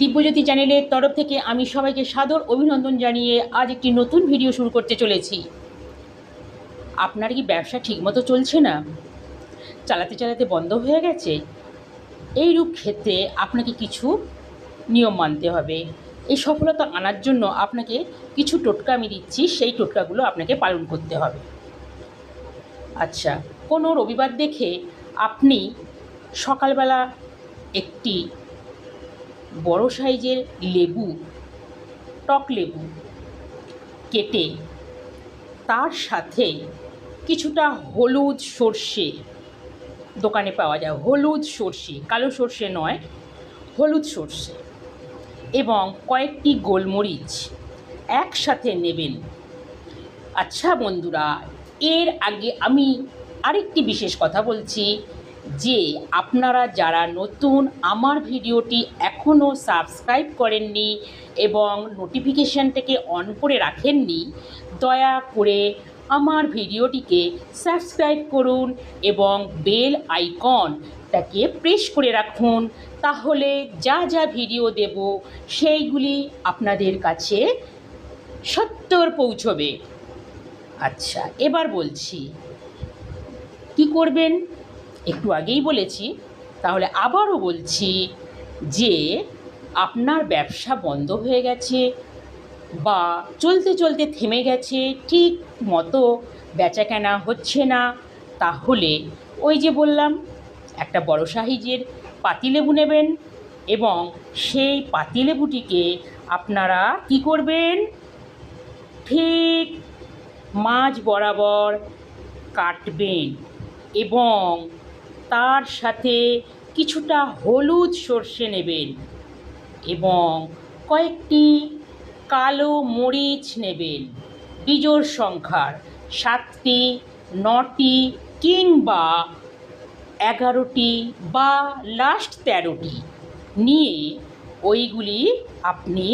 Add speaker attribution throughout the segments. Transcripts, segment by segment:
Speaker 1: দিব্যজ্যোতি চ্যানেলের তরফ থেকে আমি সবাইকে সাদর অভিনন্দন জানিয়ে আজ একটি নতুন ভিডিও শুরু করতে চলেছি। আপনার কি ব্যবসা ঠিকমতো চলছে না? চালাতে চালাতে বন্ধ হয়ে গেছে? এইরূপ ক্ষেত্রে আপনাকে কিছু নিয়ম মানতে হবে। এই সফলতা আনার জন্য আপনাকে কিছু টোটকা আমি দিচ্ছি, সেই টোটকাগুলো আপনাকে পালন করতে হবে। আচ্ছা কোনো রবিবার দেখে আপনি সকালবেলা একটি বড় সাইজের লেবু, টক লেবু কেটে তার সাথে কিছুটা হলুদ সর্ষে দোকানে পাওয়া যায়। হলুদ সর্ষে, কালো সর্ষে নয়, হলুদ সর্ষে এবং কয়েকটি গোলমরিচ একসাথে নেবেন। আচ্ছা বন্ধুরা, এর আগে আমি আরেকটি বিশেষ কথা বলছি। যে আপনারা যারা নতুন, আমার ভিডিওটি এখনও সাবস্ক্রাইব করেননি এবং নোটিফিকেশানটাকে অন করে রাখেননি, দয়া করে আমার ভিডিওটিকে সাবস্ক্রাইব করুন এবং বেল আইকনটাকে প্রেস করে রাখুন। তাহলে যা যা ভিডিও দেব, সেইগুলি আপনাদের কাছে সত্তর পৌঁছবে। আচ্ছা এবার বলছি, কি করবেন? একটু আগেই বলেছি, তাহলে আবারও বলছি যে আপনার ব্যবসা বন্ধ হয়ে গেছে বা চলতে চলতে থেমে গেছে, ঠিক মতো বেচাকেনা হচ্ছে না, তাহলে ওই যে বললাম, একটা বড় সাইজের পাতিলেবু নেবেন এবং সেই পাতিলেবুটিকে আপনারা কি করবেন? ঠিক মাঝ বরাবর কাটবেন এবং তার সাথে কিছুটা হলুদ সর্ষে নেবেন এবং কয়েকটি কালো মরিচ নেবেন। বিজোড় সংখ্যার সাতটি, নটি কিংবা এগারোটি বা লাস্ট তেরোটি নিয়ে ওইগুলি আপনি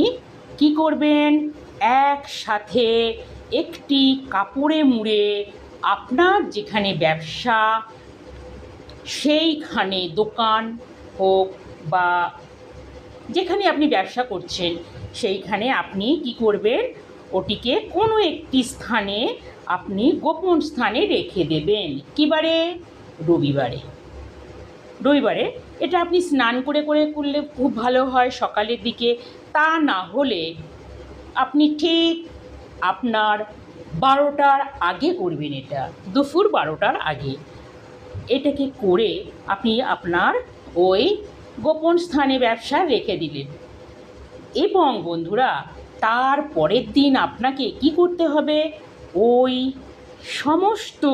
Speaker 1: কি করবেন? একসাথে একটি কাপড়ে মুড়ে আপনার যেখানে ব্যবসা সেইখানে দোকান হোক বা যেখানে আপনি ব্যবসা করছেন, সেইখানে আপনি কি করবেন? ওটিকে কোনো একটি স্থানে আপনি গোপন স্থানে রেখে দেবেন। কিবারে রবিবারে। রবিবারে। এটা আপনি স্নান করে করে করলে খুব ভালো হয় সকালের দিকে। তা না হলে আপনি ঠিক আপনার বারোটার আগে করবেন এটা। দুপুর বারোটার আগে। এটাকে করে আপনি আপনার ওই গোপন স্থানে ব্যবসা রেখে দিলেন। এবং বন্ধুরা, তার পরের দিন আপনাকে কি করতে হবে? ওই সমস্ত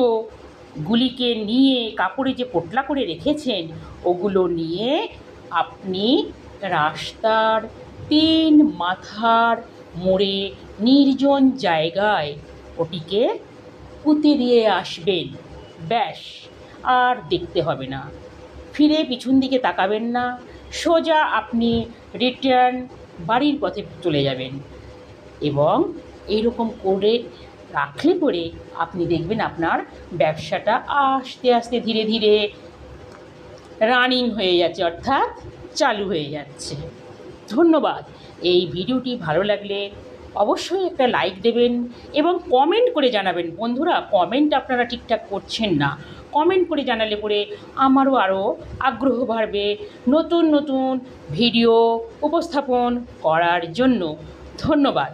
Speaker 1: গুলিকে নিয়ে, কাপড়ে যে পোটলা করে রেখেছেন, ওগুলো নিয়ে আপনি রাস্তার তিন মাথার মোড়ে নির্জন জায়গায় ওটিকে পুঁতে দিয়ে আসবেন। ব্যাস। আর দেখতে হবে না। ফিরে পিছন দিকে তাকাবেন না। সোজা আপনি রিটার্ন বাড়ির পথে চলে যাবেন। এবং এইরকম করে রাখলে পরে আপনি দেখবেন আপনার ব্যবসাটা আস্তে আস্তে ধীরে ধীরে রানিং হয়ে যাচ্ছে, অর্থাৎ চালু হয়ে যাচ্ছে। ধন্যবাদ। এই ভিডিওটি ভালো লাগলে অবশ্যই একটা লাইক দেবেন এবং কমেন্ট করে জানাবেন। বন্ধুরা কমেন্ট আপনারা ঠিকঠাক করছেন না। কমেন্ট করে জানালে পরে আমারও আরও আগ্রহ বাড়বে নতুন নতুন ভিডিও উপস্থাপন করার জন্য। ধন্যবাদ।